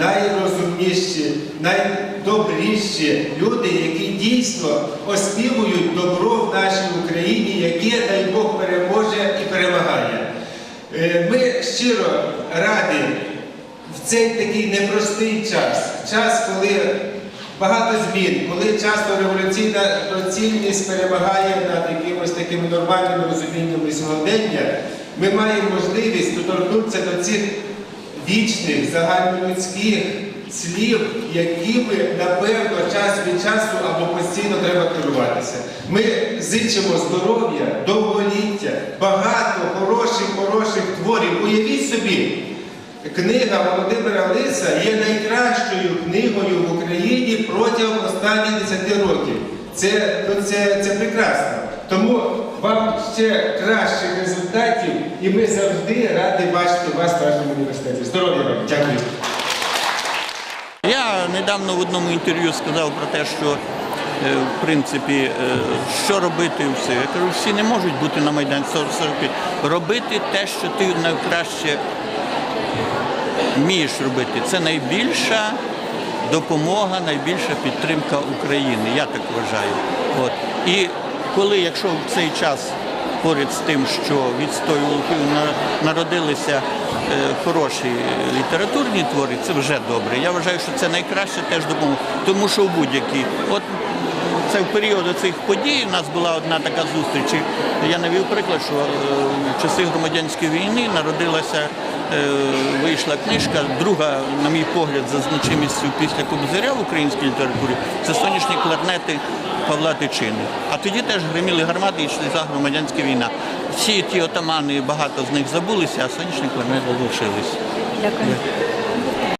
найрозумніші, найдобріші люди, які дійсно оспівують добро в нашій Україні, яке, дай Бог, переможе і перемагає. Е, Ми щиро раді в цей такий непростий час, час, коли багато змін, коли часто революційна доцільність перемагає над якимось такими нормальними розуміннями сьогодення, ми маємо можливість доторкнутися до цих вічних, загальнолюдських слів, якими, напевно, час від часу або постійно треба керуватися. Ми зичимо здоров'я, довголіття, багато хороших, хороших творів. Уявіть собі, Книга Володимира Лиса є найкращою книгою в Україні протягом останніх 10 років. Це, ну, це, це прекрасно. Тому вам ще кращих результатів, і ми завжди раді бачити вас в нашому університеті. Здоров'я вам! Дякую. Я недавно в одному інтерв'ю сказав про те, що е, в принципі, е, що робити все. Я кажу, всі не можуть бути на Майдані 45. Робити те, що ти найкраще вмієш робити. Це найбільша допомога, найбільша підтримка України. Я так вважаю. От. І коли, якщо в цей час поряд з тим, що відстоювали на- народилися е, хороші літературні твори, це вже добре. Я вважаю, що це найкраще теж допомога. Тому що в будь-якій. От це в період цих подій у нас була одна така зустріч. Я навів приклад, що е, в часи громадянської війни народилася, е, вийшла книжка, друга, на мій погляд, за значимістю після Кобзаря в українській літературі, це сонячні кларнети Павла Тичини. А тоді теж гриміли гармати і йшли громадянська війна. Всі ті отамани, багато з них забулися, а сонячні не залишились. Дякую.